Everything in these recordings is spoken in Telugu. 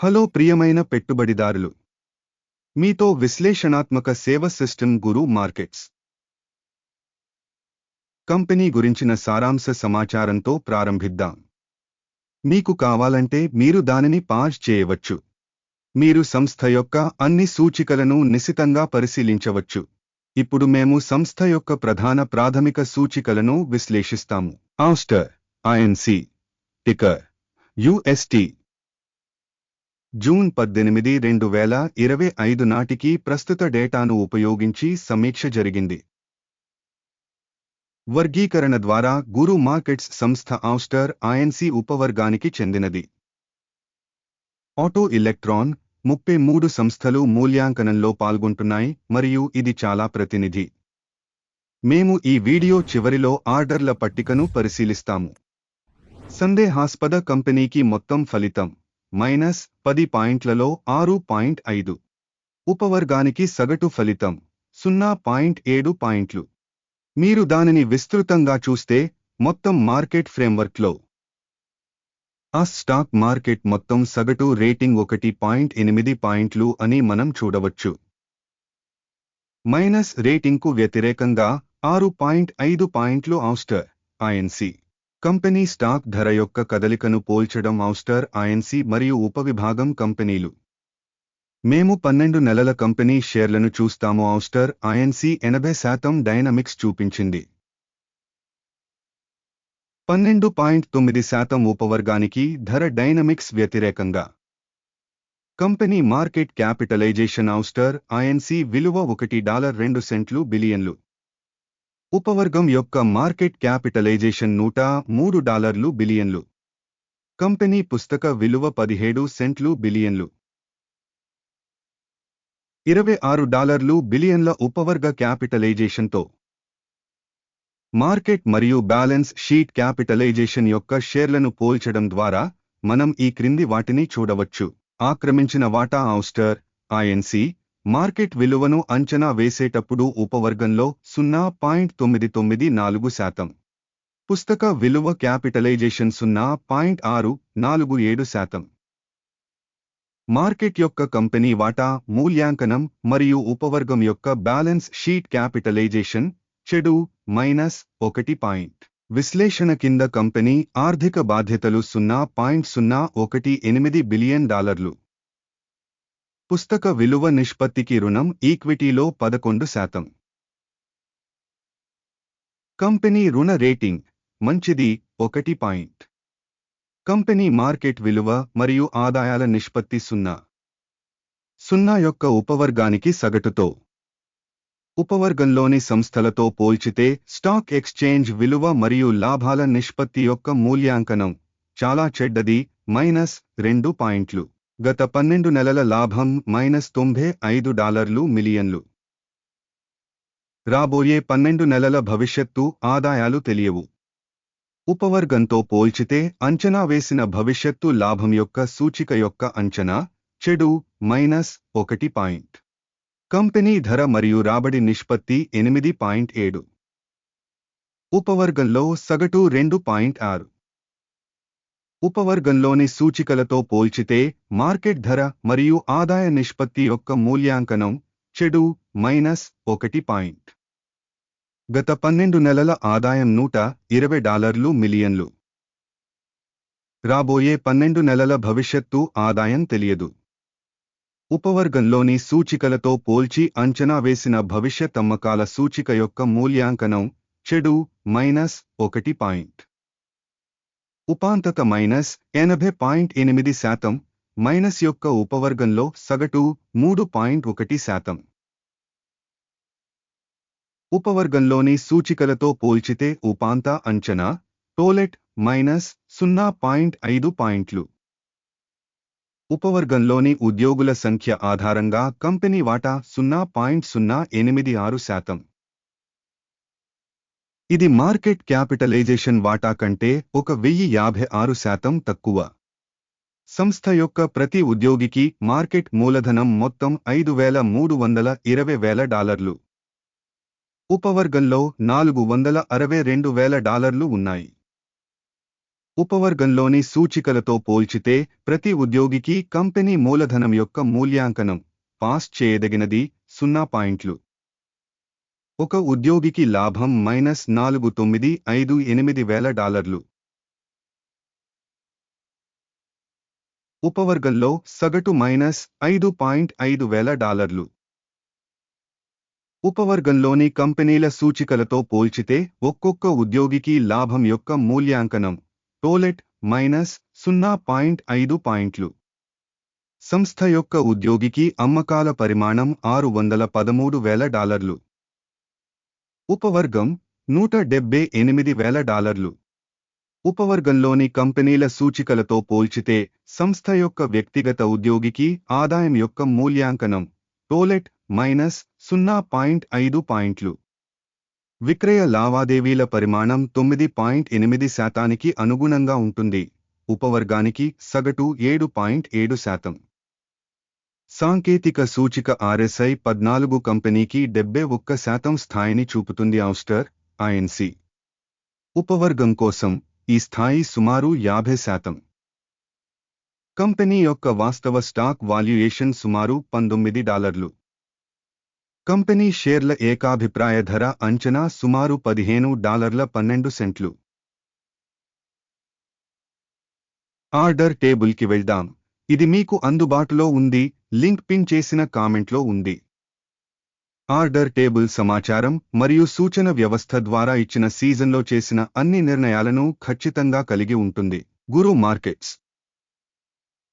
హలో ప్రియమైన పెట్టుబడిదారులు. మీతో విశ్లేషణాత్మక సేవ సిస్టమ్ గురు మార్కెట్స్. కంపెనీ గురించిన సారాంశ సమాచారంతో ప్రారంభిద్దాం. మీకు కావాలంటే మీరు దానిని పాజ్ చేయవచ్చు. మీరు సంస్థ యొక్క అన్ని సూచికలను నిశితంగా పరిశీలించవచ్చు. ఇప్పుడు మేము సంస్థ యొక్క ప్రధాన ప్రాథమిక సూచికలను విశ్లేషిస్తాము. Ouster INC ticker UST June పద్దెనిమిది రెండు వేల ఇరవై ఐదు నాటికి ప్రస్తుత డేటాను ఉపయోగించి సమీక్ష జరిగింది. వర్గీకరణ ద్వారా గురు మార్కెట్స్ సంస్థ ఆస్టర్ ఐఎన్సి ఉపవర్గానికి చెందినది. ఆటో ఎలక్ట్రాన్ ముప్పై మూడు సంస్థలు మూల్యాంకనంలో పాల్గొంటున్నాయి మరియు ఇది చాలా ప్రతినిధి. మేము ఈ వీడియో చివరిలో ఆర్డర్ల పట్టికను పరిశీలిస్తాము. సందేహాస్పద కంపెనీకి మొత్తం ఫలితం మైనస్ పది పాయింట్లలో ఆరు పాయింట్ ఐదు. ఉపవర్గానికి సగటు ఫలితం సున్నా పాయింట్ ఏడు పాయింట్లు. మీరు దానిని విస్తృతంగా చూస్తే మొత్తం మార్కెట్ ఫ్రేమ్వర్క్లో. ఆ స్టాక్ మార్కెట్ మొత్తం సగటు రేటింగ్ ఒకటి పాయింట్ ఎనిమిది పాయింట్లు అని మనం చూడవచ్చు. మైనస్ రేటింగ్కు వ్యతిరేకంగా ఆరు పాయింట్ ఐదు పాయింట్లు ఆస్టర్ ఐఎన్సీ కంపెనీ స్టాక్ ధర యొక్క కదలికను పోల్చడం ఔస్టర్ ఐఎన్సి మరియు ఉపవిభాగం కంపెనీలు. మేము పన్నెండు నెలల కంపెనీ షేర్లను చూస్తాము ఔస్టర్ ఐఎన్సి ఎనభై శాతం డైనమిక్స్ చూపించింది. పన్నెండు పాయింట్ తొమ్మిది శాతం ఉపవర్గానికి ధర డైనమిక్స్ వ్యతిరేకంగా. Company market capitalization Ouster INC విలువ ఒకటి డాలర్ రెండు సెంట్లు బిలియన్లు. ఉపవర్గం యొక్క మార్కెట్ క్యాపిటలైజేషన్ నూట మూడు డాలర్లు బిలియన్లు. కంపెనీ పుస్తక విలువ పదిహేడు సెంట్లు బిలియన్లు. ఇరవై ఆరు డాలర్లు బిలియన్ల ఉపవర్గ క్యాపిటలైజేషన్తో. మార్కెట్ మరియు బ్యాలెన్స్ షీట్ క్యాపిటలైజేషన్ యొక్క షేర్లను పోల్చడం ద్వారా మనం ఈ క్రింది వాటిని చూడవచ్చు. ఆక్రమించిన వాటా ఔస్టర్ ఐఎన్సీ మార్కెట్ విలువను అంచనా వేసేటప్పుడు ఉపవర్గంలో సున్నా పాయింట్ తొమ్మిది తొమ్మిది నాలుగు శాతం. పుస్తక విలువ క్యాపిటలైజేషన్ సున్నా పాయింట్ ఆరు నాలుగు ఏడు శాతం. మార్కెట్ యొక్క కంపెనీ వాటా మూల్యాంకనం మరియు ఉపవర్గం యొక్క బ్యాలెన్స్ షీట్ క్యాపిటలైజేషన్ చెడు మైనస్ ఒకటి పాయింట్. విశ్లేషణ కింద కంపెనీ ఆర్థిక బాధ్యతలు సున్నా పాయింట్ సున్నా ఒకటి ఎనిమిది బిలియన్ డాలర్లు. పుస్తక విలువ నిష్పత్తికి రుణం ఈక్విటీలో పదకొండు శాతం. కంపెనీ రుణ రేటింగ్ మంచిది ఒకటి పాయింట్. కంపెనీ మార్కెట్ విలువ మరియు ఆదాయాల నిష్పత్తి సున్నా. సున్నా యొక్క ఉపవర్గానికి సగటుతో. ఉపవర్గంలోని సంస్థలతో పోల్చితే స్టాక్ ఎక్స్చేంజ్ విలువ మరియు లాభాల నిష్పత్తి యొక్క మూల్యాంకనం చాలా చెడ్డది మైనస్ రెండు పాయింట్లు. గత పన్నెండు నెలల లాభం మైనస్ తొంభై ఐదు డాలర్లు మిలియన్లు. రాబోయే పన్నెండు నెలల భవిష్యత్తు ఆదాయాలు తెలియవు. ఉపవర్గంతో పోల్చితే అంచనా వేసిన భవిష్యత్తు లాభం యొక్క సూచిక యొక్క అంచనా చెడు మైనస్ ఒకటి పాయింట్. కంపెనీ ధర మరియు రాబడి నిష్పత్తి ఎనిమిది పాయింట్ ఏడు. ఉపవర్గంలో సగటు రెండు పాయింట్ ఆరు. ఉపవర్గంలోని సూచికలతో పోల్చితే మార్కెట్ ధర మరియు ఆదాయ నిష్పత్తి యొక్క మూల్యాంకనం చెడు మైనస్ ఒకటి పాయింట్. గత పన్నెండు నెలల ఆదాయం నూట ఇరవై డాలర్లు మిలియన్లు. రాబోయే పన్నెండు నెలల భవిష్యత్తు ఆదాయం తెలియదు. ఉపవర్గంలోని సూచికలతో పోల్చి అంచనా వేసిన భవిష్యత్ అమ్మకాల సూచిక యొక్క మూల్యాంకనం చెడు మైనస్ ఒకటి పాయింట్. ఉపాంతక మైనస్ ఎనభై పాయింట్ ఎనిమిది శాతం మైనస్ యొక్క ఉపవర్గంలో సగటు మూడు పాయింట్ ఒకటి శాతం. ఉపవర్గంలోని సూచికలతో పోల్చితే ఉపాంత అంచనా టోలెట్ మైనస్ సున్నా పాయింట్ ఐదు పాయింట్లు. ఉపవర్గంలోని ఉద్యోగుల సంఖ్య ఆధారంగా కంపెనీ వాటా సున్నా పాయింట్ సున్నా ఎనిమిది ఆరు శాతం. ఇది మార్కెట్ క్యాపిటలైజేషన్ వాటా కంటే ఒక వెయ్యి యాభై ఆరు శాతం తక్కువ. సంస్థ యొక్క ప్రతి ఉద్యోగికి మార్కెట్ మూలధనం మొత్తం ఐదు వేల మూడు వందల ఇరవై వేల డాలర్లు. ఉపవర్గంలో నాలుగు వందల అరవై రెండు వేల డాలర్లు ఉన్నాయి. ఉపవర్గంలోని సూచికలతో పోల్చితే ప్రతి ఉద్యోగికి కంపెనీ మూలధనం యొక్క మూల్యాంకనం పాస్ చేయదగినది సున్నా పాయింట్లు. ఒక ఉద్యోగికి లాభం మైనస్ నాలుగు తొమ్మిది ఐదు ఎనిమిది వేల డాలర్లు. ఉపవర్గంలో సగటు మైనస్ ఐదు పాయింట్ ఐదు వేల డాలర్లు. ఉపవర్గంలోని కంపెనీల సూచికలతో పోల్చితే ఒక్కొక్క ఉద్యోగికి లాభం యొక్క మూల్యాంకనం టోలెట్ మైనస్ సున్నా పాయింట్ ఐదు పాయింట్లు. సంస్థ యొక్క ఉద్యోగికి అమ్మకాల పరిమాణం ఆరు వందల పదమూడు వేల డాలర్లు. ఉపవర్గం నూట డెబ్బై ఎనిమిది వేల డాలర్లు. ఉపవర్గంలోని కంపెనీల సూచికలతో పోల్చితే సంస్థ యొక్క వ్యక్తిగత ఉద్యోగికి ఆదాయం యొక్క మూల్యాంకనం టోలెట్ మైనస్ సున్నా పాయింట్ ఐదు పాయింట్లు. విక్రయ లావాదేవీల పరిమాణం తొమ్మిది పాయింట్ ఎనిమిది శాతానికి అనుగుణంగా ఉంటుంది. ఉపవర్గానికి సగటు ఏడు పాయింట్ ఏడు శాతం. సాంకేతిక సూచిక ఆర్ఎస్ఐ పద్నాలుగు కంపెనీకి డెబ్బై ఒక్క శాతం స్థాయిని చూపుతుంది ఆస్టర్ ఐఎన్సి ఉపవర్గం కోసం ఈ స్థాయి సుమారు యాభై శాతం. కంపెనీ యొక్క వాస్తవ స్టాక్ వాల్యుయేషన్ సుమారు పంతొమ్మిది డాలర్లు. కంపెనీ షేర్ల ఏకాభిప్రాయ ధర అంచనా సుమారు పదిహేను డాలర్ల పన్నెండు సెంట్లు. ఆర్డర్ టేబుల్కి వెళ్దాం. ఇది మీకు అందుబాటులో ఉంది లింక్ పిన్ చేసిన కామెంట్లో ఉంది. ఆర్డర్ టేబుల్ సమాచారం మరియు సూచన వ్యవస్థ ద్వారా ఇచ్చిన సీజన్లో చేసిన అన్ని నిర్ణయాలను ఖచ్చితంగా కలిగి ఉంటుంది. Guru Markets.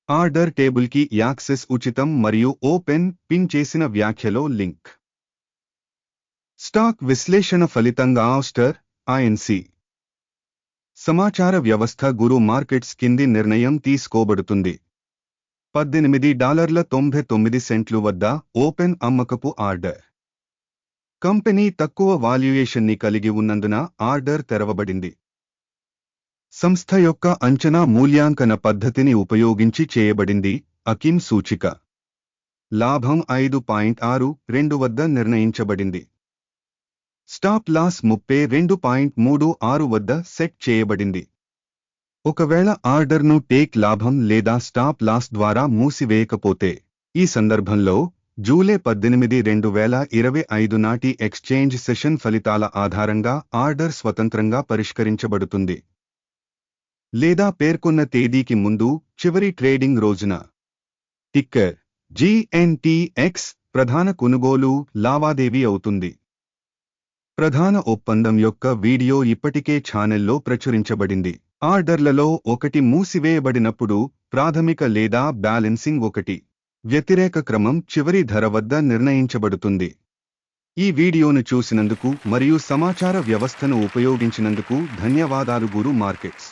ఆర్డర్ టేబుల్కి యాక్సెస్ ఉచితం మరియు ఓపెన్ పిన్ చేసిన వ్యాఖ్యలో లింక్. స్టాక్ విశ్లేషణ ఫలితంగా ఆస్టర్ ఐఎన్సి సమాచార వ్యవస్థ గురు మార్కెట్స్ కింది నిర్ణయం తీసుకోబడుతుంది. పద్దెనిమిది డాలర్ల తొంభై తొమ్మిది సెంట్లు వద్ద ఓపెన్ అమ్మకపు ఆర్డర్. కంపెనీ తక్కువ వాల్యుయేషన్ని కలిగి ఉన్నందున ఆర్డర్ తెరవబడింది. సంస్థ యొక్క అంచనా మూల్యాంకన పద్ధతిని ఉపయోగించి చేయబడింది అకిమ్ సూచిక. లాభం ఐదు పాయింట్ ఆరు రెండు వద్ద నిర్ణయించబడింది. స్టాప్ లాస్ ముప్పై రెండు పాయింట్ మూడు ఆరు వద్ద సెట్ చేయబడింది. ఒకవేళ ఆర్డర్ను టేక్ లాభం లేదా స్టాప్ లాస్ ద్వారా మూసివేయకపోతే ఈ సందర్భంలో జూలై పద్దెనిమిది రెండు వేల ఇరవై ఐదు నాటి ఎక్స్చేంజ్ సెషన్ ఫలితాల ఆధారంగా ఆర్డర్ స్వతంత్రంగా పరిష్కరించబడుతుంది. లేదా పేర్కొన్న తేదీకి ముందు చివరి ట్రేడింగ్ రోజున. టిక్కర్ జిఎన్టీఎక్స్ ప్రధాన కొనుగోలు లావాదేవీ అవుతుంది. ప్రధాన ఒప్పందం యొక్క వీడియో ఇప్పటికే ఛానెల్లో ప్రచురించబడింది. ఆర్డర్లలో ఒకటి మూసివేయబడినప్పుడు ప్రాథమిక లేదా బ్యాలెన్సింగ్ ఒకటి. వ్యతిరేక క్రమం చివరి ధర వద్ద నిర్ణయించబడుతుంది. ఈ వీడియోను చూసినందుకు మరియు సమాచార వ్యవస్థను ఉపయోగించినందుకు ధన్యవాదాలు గురు మార్కెట్స్.